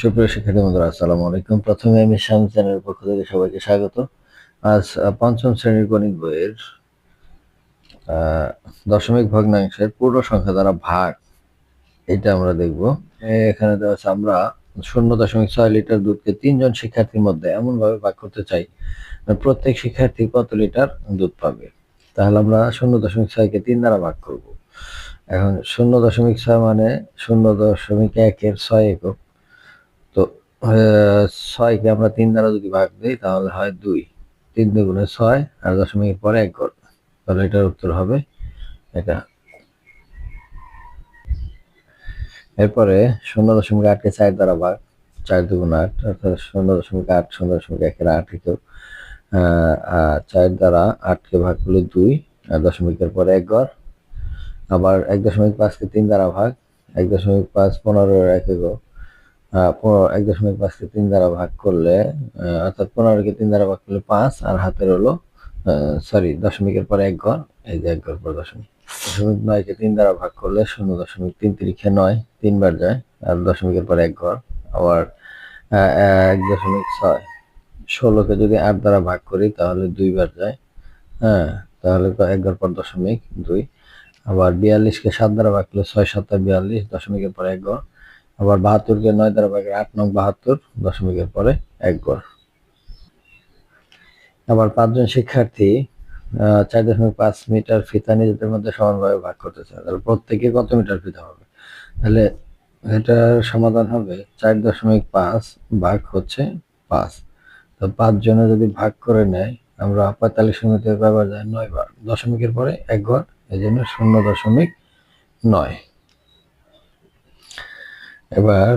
সুপ্রিয় শিক্ষার্থী বন্ধুরা, আসসালামু আলাইকুম। প্রথমে আমি শ্যাম চ্যানেলের পক্ষ থেকে সবাইকে স্বাগত। আজ পঞ্চম শ্রেণির গণিত বইয়ের দশমিক ভগ্নাংশের পূর্ণ সংখ্যা দ্বারা ভাগ। এটা আমরা দেখব। এখানে দেওয়া আছে, আমরা শূন্য দশমিক ছয় লিটার দুধকে তিনজন শিক্ষার্থীর মধ্যে এমন ভাবে ভাগ করতে চাই প্রত্যেক শিক্ষার্থী কত লিটার দুধ পাবে? তাহলে আমরা শূন্য দশমিক ছয়কে তিন দ্বারা ভাগ করব। এখন শূন্য দশমিক ছয় মানে শূন্য দশমিক একের ছয় একক। ছয়কে আমরা তিন দ্বারা যদি ভাগ দিই, তাহলে হয় দুই। তিন দুগুণে ছয় আর দশমিকের পরে এক ঘর। তাহলে এটার উত্তর হবে এটা। এরপরে শূন্য দশমিক আটকে চার দ্বারা ভাগ, চার দুগুণ আট, অর্থাৎ শূন্য দশমিক আট, শূন্য দশমিক একের আট কেউ চার দ্বারা আটকে ভাগ করলে দুই আর দশমিকের পরে এক ঘর। আবার এক দশমিক পাঁচকে তিন দ্বারা ভাগ, এক দশমিক পাঁচ পনেরো এক পনেরো- এক দশমিক পাঁচকে তিন দ্বারা ভাগ করলে অর্থাৎ পনেরোকে তিন দ্বারা ভাগ করলে পাঁচ, আর হাতের হলো সরি দশমিকের পরে এক ঘর, এই যে এক ঘর পর দশমিক। দশমিক নয়কে তিন দ্বারা ভাগ করলে শূন্য দশমিক তিন তিরিখে নয়, তিনবার যায়, আর দশমিকের পরে এক ঘর, আবার এক দশমিক ছয়। ষোলোকে যদি আট দ্বারা ভাগ করি, তাহলে দুইবার যায় হ্যাঁ তাহলে তো এক ঘর পর দশমিক দুই। আবার বিয়াল্লিশকে সাত দ্বারা ভাগ করলে ছয় সাতটা বিয়াল্লিশ, দশমিকের পরে এক ঘর আবার বাহাত্তরকে নয় দ্বারা ভাগের আট নং বাহাত্তর দশমিকের পরে এক গড়। আবার পাঁচজন শিক্ষার্থী চার দশমিক পাঁচ মিটার ফিতা নিজেদের মধ্যে সমানভাবে ভাগ করতে চায়। তাহলে প্রত্যেকে কত মিটার ফিতা হবে? তাহলে এটার সমাধান হবে চার দশমিক পাঁচ ভাগ হচ্ছে পাঁচ। তো পাঁচ জনে যদি ভাগ করে নেয়, আমরা পঁয়তাল্লিশ মিনিটের ব্যবহার যায় নয় বার দশমিকের পরে এক ঘর এই জন্য শূন্য দশমিক নয়। এবার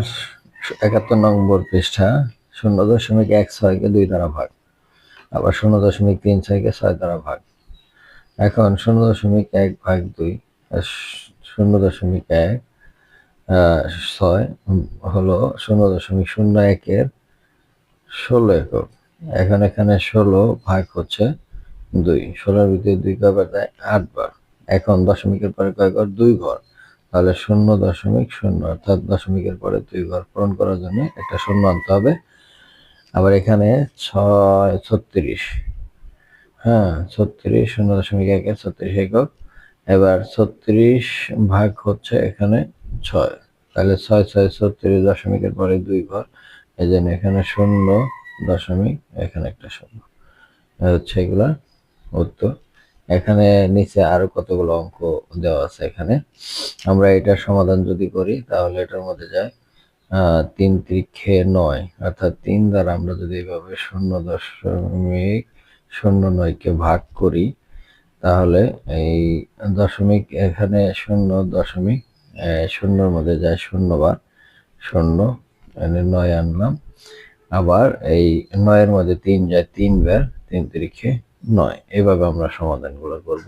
একাত্তর নম্বর পৃষ্ঠা, শূন্য দশমিক এক ছয়কে দুই দ্বারা ভাগ। আবার শূন্য দশমিক তিন ছয়কে ছয় দ্বারা ভাগ। এখন শূন্য দশমিক এক ভাগ দুই শূন্য দশমিক এক ছয় হলো শূন্য দশমিক শূন্য একের ষোলো একক। এখন এখানে ষোলো ভাগ হচ্ছে দুই। ষোলোর ভিতরে দুই কয়বার দেয় আট বার। এখন দশমিকের পরে কয় দুই ঘর তাহলে শূন্য দশমিক শূন্য, অর্থাৎ দশমিকের পরে দুই ঘর পূরণ করার জন্য একটা শূন্য আনতে হবে। আবার এখানে ছয়, ছত্রিশ হ্যাঁ ছত্রিশ, শূন্য দশমিক একের ছত্রিশ একক। এবার ছত্রিশ ভাগ হচ্ছে এখানে ছয়, তাহলে ছয় ছয়, ছত্রিশ দশমিকের পরে দুই ঘর, এই জন্য এখানে শূন্য দশমিক, এখানে একটা শূন্য। হচ্ছে এগুলা উত্তর। এখানে নিচে আরও কতগুলো অঙ্ক দেওয়া আছে এখানে। আমরা এটার সমাধান যদি করি, তাহলে এটার মধ্যে যায় তিন ত্রিক্ষে নয়, অর্থাৎ তিন দ্বারা আমরা যদি এভাবে শূন্য দশমিক, শূন্য নয়কে ভাগ করি, তাহলে এই দশমিক এখানে শূন্য দশমিক শূন্যর মধ্যে যায় শূন্য বার, শূন্য নয় আনলাম। আবার এই নয়ের মধ্যে তিন যায় তিনবার তিন তিরিখে নয়। এভাবে আমরা সমাধানগুলো করব।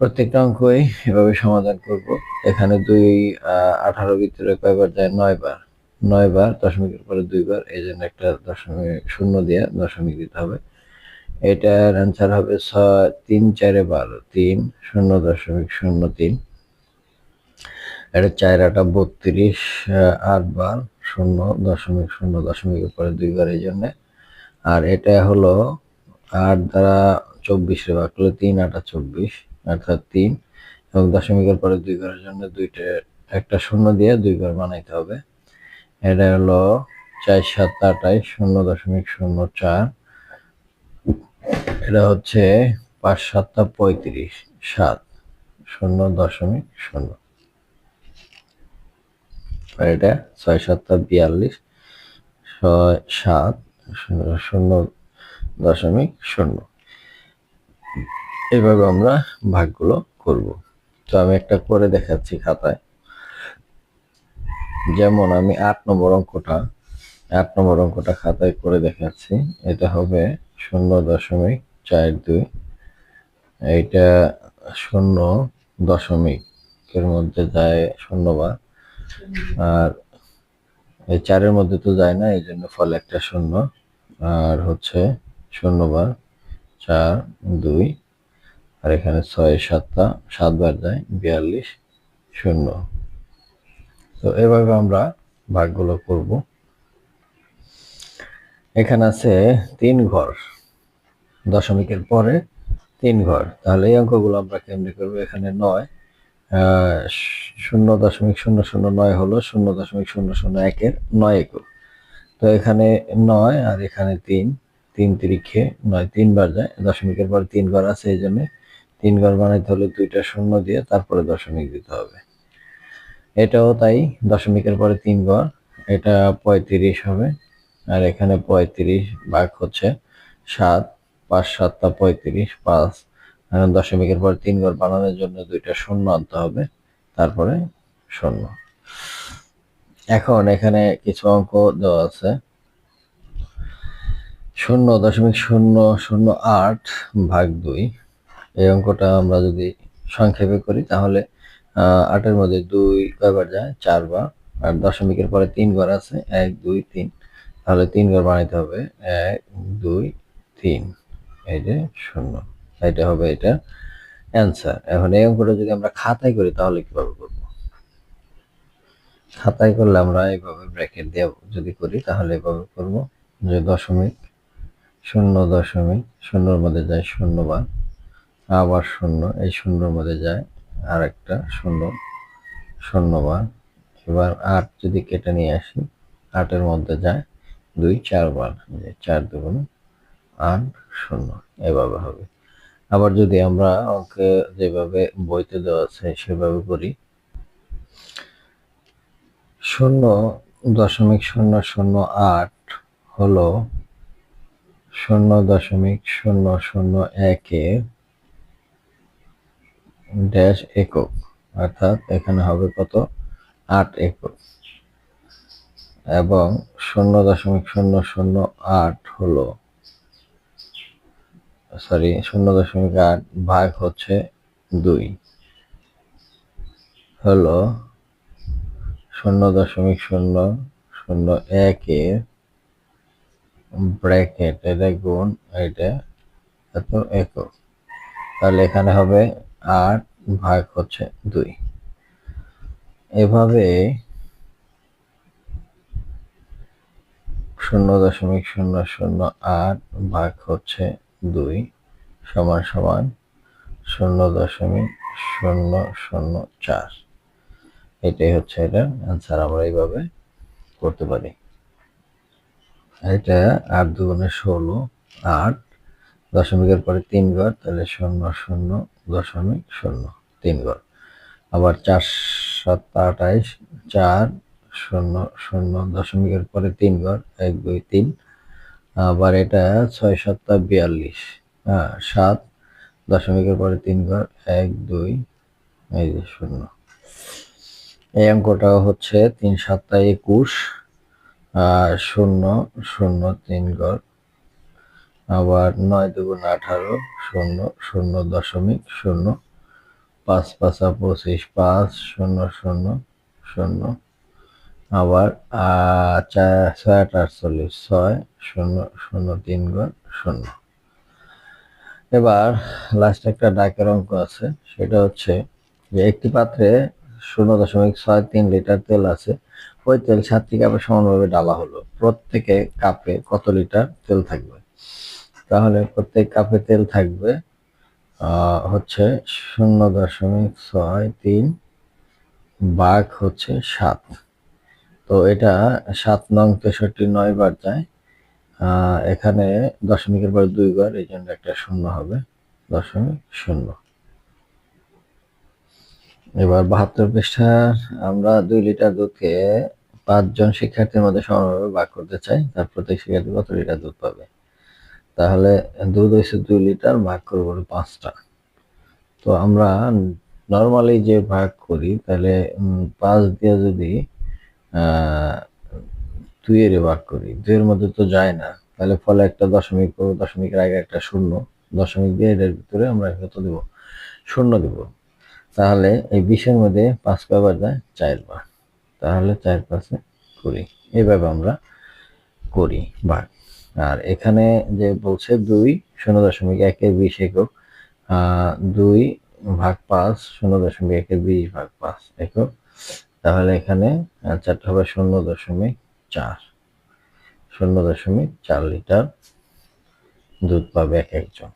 প্রত্যেকটা অঙ্কই এভাবে সমাধান করব। এখানে দুই আঠারো ভিতরে কয়বার যায়? নয় বার নয় বার দশমিকের পরে দুইবার। এই জন্য একটা দশমিক শূন্য দিয়ে দশমিক দিতে হবে। এটার অ্যান্সার হবে ছয়, তিন, চারে বারো। তিন, শূন্য, দশমিক, শূন্য, তিন। এটা চার, আটা, বত্রিশ আট, বার, শূন্য, দশমিক, শূন্য, দশমিকের পরে দুইবার এই জন্যে। আর এটা হলো আট দ্বারা চব্বিশে ভাগ করলে তিন, আটা চব্বিশ অর্থাৎ তিন। এবং দশমিকের পরে দুই ঘরের জন্য দুইটা, একটা শূন্য দিয়ে দুই ঘর বানাইতে হবে। এটা হলো চার, সাত আটাইশ শূন্য দশমিক শূন্য চার। এটা হচ্ছে পাঁচ সাতটা পঁয়ত্রিশ, সাত, শূন্য দশমিক শূন্য। আর এটা ছয় সাতটা বিয়াল্লিশ, ছয়, সাত, শূন্য শূন্য দশমিক শূন্য। এইভাবে আমরা ভাগগুলো করব। তো আমি একটা করে দেখাচ্ছি খাতায়। যেমন আমি আট নম্বর অঙ্কটা, আট নম্বর অঙ্কটা খাতায় করে দেখাচ্ছি। এটা হবে শূন্য দশমিক চার দুই। এইটা শূন্য দশমিকের মধ্যে যায় শূন্যবার। আর এই চারের মধ্যে তো যায় না, এই জন্য ফলে একটা শূন্য। আর হচ্ছে শূন্যবার চার, দুই, আর এখানে ছয়, সাতটা সাতবার যায়, বিয়াল্লিশ, শূন্য। তো এভাবে আমরা ভাগগুলো করব। এখানে আছে তিন ঘর, দশমিকের পরে তিন ঘর। তাহলে এই অঙ্কগুলো আমরা কেমনি করব? এখানে নয় শূন্য দশমিক শূন্য শূন্য নয় হলো শূন্য দশমিক শূন্য শূন্য একের নয় একক তো এখানে নয় আর এখানে তিন তিন তিরিখে, নয়, তিনবার যায়। দশমিকের পর তিন ঘর আছে এই জন্য। তিন ঘর বানাইতে হলে দুইটা শূন্য দিয়ে তারপরে দশমিক দিতে হবে। এটাও তাই, দশমিকের পরে তিন ঘর এটা পঁয়ত্রিশ হবে। আর এখানে পঁয়ত্রিশ ভাগ হচ্ছে সাত। পাঁচ সাতটা পঁয়ত্রিশ, পাঁচ। দশমিকের পর তিন ঘর বানানোর জন্য দুইটা শূন্য আনতে হবে। তারপরে শূন্য। এখন এখানে কিছু অঙ্ক দেওয়া আছে। শূন্য দশমিক শূন্য শূন্য আট ভাগ দুই। এই অঙ্কটা আমরা যদি সংক্ষেপে করি, তাহলে আটের মধ্যে দুই কয়বার যায়? চারবার। আর দশমিকের পরে তিন ঘর আছে, এক, দুই, তিন। তাহলে তিন ঘর বানাইতে হবে, এক, দুই, তিন। এই যে শূন্য। এটা হবে এটা অ্যান্সার। এখন এই অঙ্কটা যদি আমরা খাতায় করি, তাহলে কীভাবে করব? খাতায় করলে আমরা এইভাবে ব্র্যাকেট দিয়ে যদি করি, তাহলে এভাবে করব যে দশমিক শূন্য দশমিক, শূন্যর মধ্যে যায় শূন্য বার, আবার শূন্য, এই শূন্যর মধ্যে যায় আর একটা শূন্য শূন্য বার। এবার আট যদি কেটে নিয়ে আসি, আটের মধ্যে যায় দুই, চার বার যে চার দুগুণ আট, শূন্য, এভাবে হবে। আবার যদি আমরা অঙ্কে যেভাবে বইতে দেওয়া আছে সেভাবে করি, শূন্য দশমিক শূন্য শূন্য আট হলো শূন্য দশমিক শূন্য শূন্য একের ড্যাশ একক, অর্থাৎ এখানে হবে কত? আট একক। এবং শূন্য দশমিক শূন্য শূন্য আট হলো সরি শূন্য দশমিক আট ভাগ হচ্ছে দুই। হলো শূন্য দশমিক শূন্য শূন্য একের ব্র্যাকেট এটা গুণ এটা এত একক তাহলে এখানে হবে আট ভাগ হচ্ছে দুই। এভাবে শূন্য দশমিক শূন্য শূন্য আট ভাগ হচ্ছে দুই সমান সমান শূন্য দশমিক শূন্য শূন্য চার। এটাই হচ্ছে এটা অ্যান্সার আমরা এইভাবে করতে পারি। এটা আট দুগুণে ষোলো, আট দশমিকের পরে তিন ঘর, তাহলে শূন্য শূন্য, দশমিক শূন্য, তিন ঘর। আবার চার, সাত, আঠাইশ, চার, শূন্য শূন্য, দশমিকের পরে তিন ঘর, এক, দুই, তিন। আবার এটা ছয় সাতটা বিয়াল্লিশ হ্যাঁ সাত, দশমিকের পরে তিন ঘর, এক, দুই, এই যে শূন্য। এই অঙ্কটা হচ্ছে তিন সাতটা একুশ শূন্য শূন্য তিন ঘর আবার নয় দুগুণ আঠারো, শূন্য শূন্য দশমিক শূন্য, পাঁচ পাঁচা পঁচিশ, পাঁচ শূন্য শূন্য শূন্য, আবার ছয় আট আটচল্লিশ, ছয় শূন্য শূন্য তিন ঘর শূন্য। এবার লাস্ট একটা ডাকের অঙ্ক আছে, সেটা হচ্ছে যে একটি পাত্রে শূন্য দশমিক ছয় তিন লিটার তেল আছে ওই তেল সাতটি কাপে সমানভাবে ডালা হলো। প্রত্যেকে কাপে কত লিটার তেল থাকবে? তাহলে প্রত্যেক কাপে তেল থাকবে হচ্ছে শূন্য দশমিক ছয় তিন বাঘ হচ্ছে সাত। তো এটা সাত নং তেষট্টি নয় বার যায় এখানে দশমিকের পর দুই বার এই জন্য একটা শূন্য হবে, দশমিক শূন্য। এবার বাহাত্তর পৃষ্ঠার আমরা দুই লিটার দুধকে পাঁচজন শিক্ষার্থীর মধ্যে সমানভাবে ভাগ করতে চাই, তার প্রত্যেক শিক্ষার্থী কত লিটার দুধ পাবে? তাহলে দুধ হয়েছে দুই লিটার, ভাগ করব পাঁচটা। তো আমরা নর্মালি যে ভাগ করি, তাহলে পাঁচ দিয়ে যদি দুইয়ের ভাগ করি দুইয়ের মধ্যে তো যায় না, তাহলে ফলে একটা দশমিক করব, দশমিকের আগে একটা শূন্য, দশমিক দিয়ে এটার ভিতরে আমরা কত দেবো? শূন্য দেব। তাহলে এই বিশের মধ্যে পাঁচ কয়বার যায় চারবার তাহলে চার পাঁচে কুড়ি এভাবে আমরা করি ভাগ আর এখানে যে বলছে দুই শূন্য দশমিক একের বিশ একক দুই ভাগ পাঁচ শূন্য দশমিক একের বিশ ভাগ পাঁচ একক। তাহলে এখানে অ্যান্সারটা হবে শূন্য দশমিক চার। শূন্য দশমিক চার লিটার দুধ পাবে এক একজন।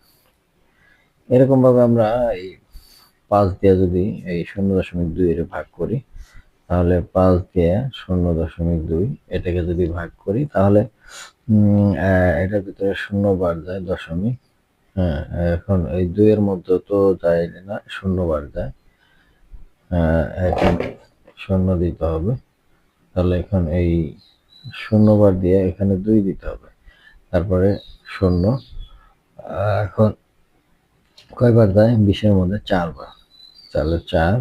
এরকমভাবে আমরা এই পাঁচ দিয়ে যদি এই শূন্য দশমিক দুই এর ভাগ করি, তাহলে পাঁচ দিয়ে শূন্য দশমিক দুই এটাকে যদি ভাগ করি, তাহলে এটার ভিতরে শূন্য বার যায় দশমিক। হ্যাঁ এখন এই দুইয়ের মধ্যে তো যায় না, শূন্য বার যায়। এখন শূন্য দিতে হবে। তাহলে এখন এই শূন্য বার দিয়ে এখানে দুই দিতে হবে। তারপরে শূন্য এখন কয়বার দেয় বিশের মধ্যে চারবার। তাহলে চার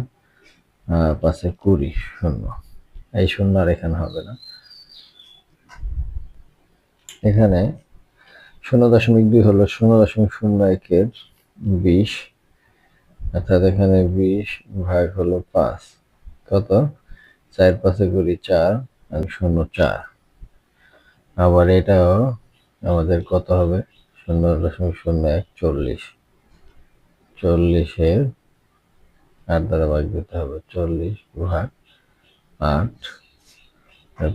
পাশে কুড়ি, শূন্য। এই শূন্য আর এখানে হবে না। এখানে শূন্য দশমিক দুই হলো শূন্য দশমিক শূন্য একের বিশ, অর্থাৎ এখানে বিশ ভাগ হলো পাঁচ। কত? চার পাশে করি চার, আর শূন্য, চার। আবার এটাও আমাদের কত হবে? শূন্য দশমিক শূন্য এক, চল্লিশ। চল্লিশের আট দ্বারা ভাগ দিতে হবে, চল্লিশ ভাগ আট।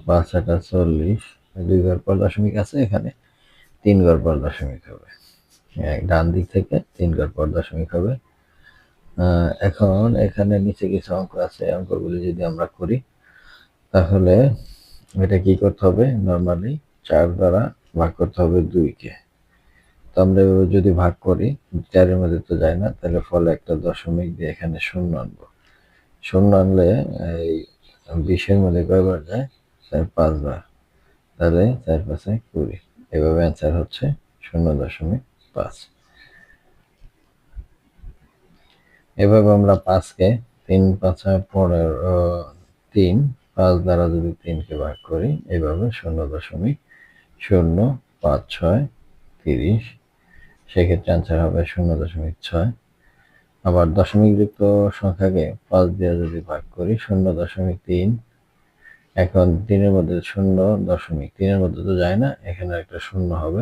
পাঁচ আটা চল্লিশ, দুই ঘর পর দশমিক আছে এখানে, তিন ঘর পর দশমিক হবে। ডান দিক থেকে তিন ঘর পর দশমিক হবে। এখন এখানে নিচে কিছু অঙ্ক আছে অঙ্কগুলি যদি আমরা করি, তাহলে এটা কি করতে হবে? নর্মালি চার দ্বারা ভাগ করতে হবে দুইকে। তো আমরা এভাবে যদি ভাগ করি, চারের মধ্যে তো যায় না, তাহলে ফলে একটা দশমিক দিয়ে এখানে শূন্য আনব। শূন্য আনলে, এই বিশের মধ্যে কয়বার যায়? চার, পাঁচবার। তাহলে চার, পাঁচে কুড়ি। এভাবে অ্যান্সার হচ্ছে শূন্য দশমিক পাঁচ। এভাবে আমরা পাঁচকে তিন, পাঁচা পনেরো তিন, পাঁচ দ্বারা যদি তিনকে ভাগ করি, এভাবে শূন্য দশমিক শূন্য, পাঁচ, ছয়, তিরিশ সেক্ষেত্রে অ্যান্সার হবে শূন্য দশমিক ছয়। আবার দশমিক যুক্ত সংখ্যাকে পাঁচ দিয়ে যদি ভাগ করি, শূন্য দশমিক তিন। এখন তিনের মধ্যে শূন্য দশমিক তিনের মধ্যে তো যায় না, এখানে একটা শূন্য হবে,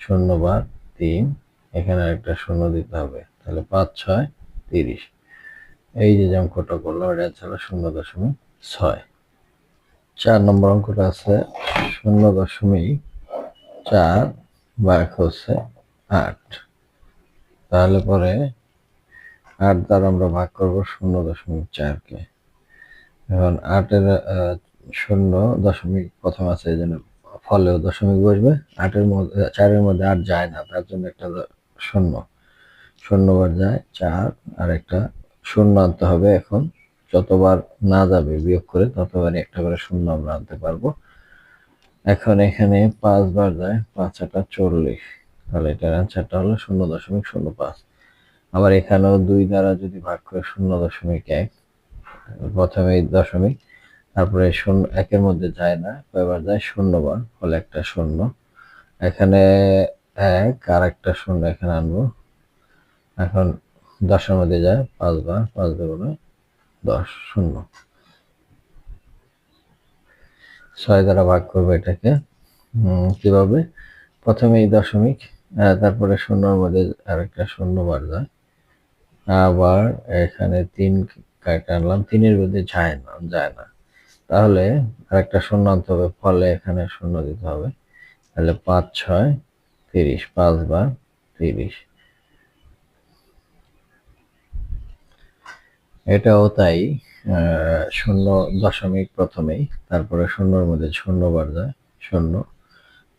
শূন্য বার তিন। এখানে একটা শূন্য দিতে হবে, তাহলে পাঁচ, ছয়, তিরিশ। এই যে অঙ্কটা করলাম, এটা হচ্ছে শূন্য দশমিক ছয়। চার নম্বর অঙ্কটা আছে, শূন্য দশমিক চার ভাগ হচ্ছে আট। তাহলে পরে আট দ্বারা আমরা ভাগ করব শূন্য দশমিক চারকে। এখন আটের শূন্য দশমিক প্রথম আছে, এই জন্য ফলেও দশমিক বসবে। আটের মধ্যে, চারের মধ্যে আট যায় না, তার জন্য একটা শূন্য। শূন্যবার যায়, চার, আর একটা শূন্য আনতে হবে এখন। যতবার না যাবে বিয়োগ করে, ততবারই একটা করে শূন্য আমরা আনতে পারব। এখন এখানে পাঁচবার যায়, পাঁচ একটা চল্লিশ। তাহলে এটার অ্যান্সারটা হলো শূন্য দশমিক শূন্য পাঁচ। আবার এখানেও দুই দ্বারা যদি ভাগ করে শূন্য দশমিক এক প্রথমে দশমিক, তারপরে শূন্য, একের মধ্যে যায় না কয়বার যায় শূন্যবার ফলে একটা শূন্য। এখানে এক আর একটা শূন্য এখানে আনব। এখন দশের মধ্যে যায় পাঁচবার পাঁচ দেবো দশ, শূন্য। ছয় দ্বারা ভাগ করব এটাকে। কীভাবে? প্রথমে এই দশমিক তারপরে শূন্যর মধ্যে আরেকটা শূন্য বার যায়। আবার এখানে তিন আনলাম, তিনের মধ্যে যায় না যায় না। তাহলে আরেকটা শূন্য আনতে হবে, ফলে এখানে শূন্য দিতে হবে। তাহলে পাঁচ, ছয়, তিরিশ, পাঁচ বার তিরিশ। এটাও তাই শূন্য দশমিক প্রথমেই, তারপরে শূন্যর মধ্যে শূন্য বার যায়, শূন্য।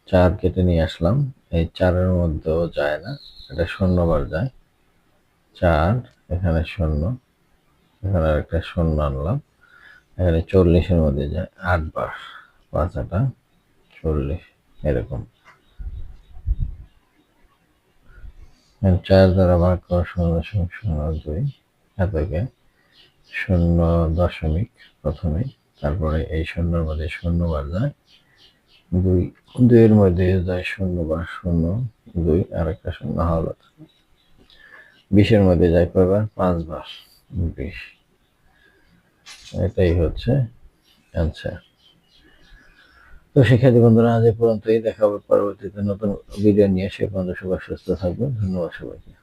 চার কেটে নিয়ে আসলাম এই চারের মধ্যেও যায় না, এটা শূন্য বার যায়। চার, এখানে শূন্য, এখানে একটা শূন্য আনলাম। এখানে চল্লিশের মধ্যে যায়, আটবার পাঁচ আটা চল্লিশ, এরকম। চার দ্বারা ভাগ করা শূন্য দশমিক শূন্য দুই, এতকে শূন্য দশমিক প্রথমে, তারপরে এই শূন্যর মধ্যে শূন্য বার যায়। দুই, দুইয়ের মধ্যে যায় শূন্য বা শূন্য দুই, আর একটা শূন্য হল বিশের মধ্যে যায় কয়বার পাঁচবার, বিশ। এটাই হচ্ছে অ্যান্সার তো শিক্ষার্থী বন্ধুরা, আজ পর্যন্তই। দেখা পরবর্তীতে নতুন ভিডিও নিয়ে। সে পর্যন্ত সবাই সুস্থ থাকবেন। ধন্যবাদ সবাইকে।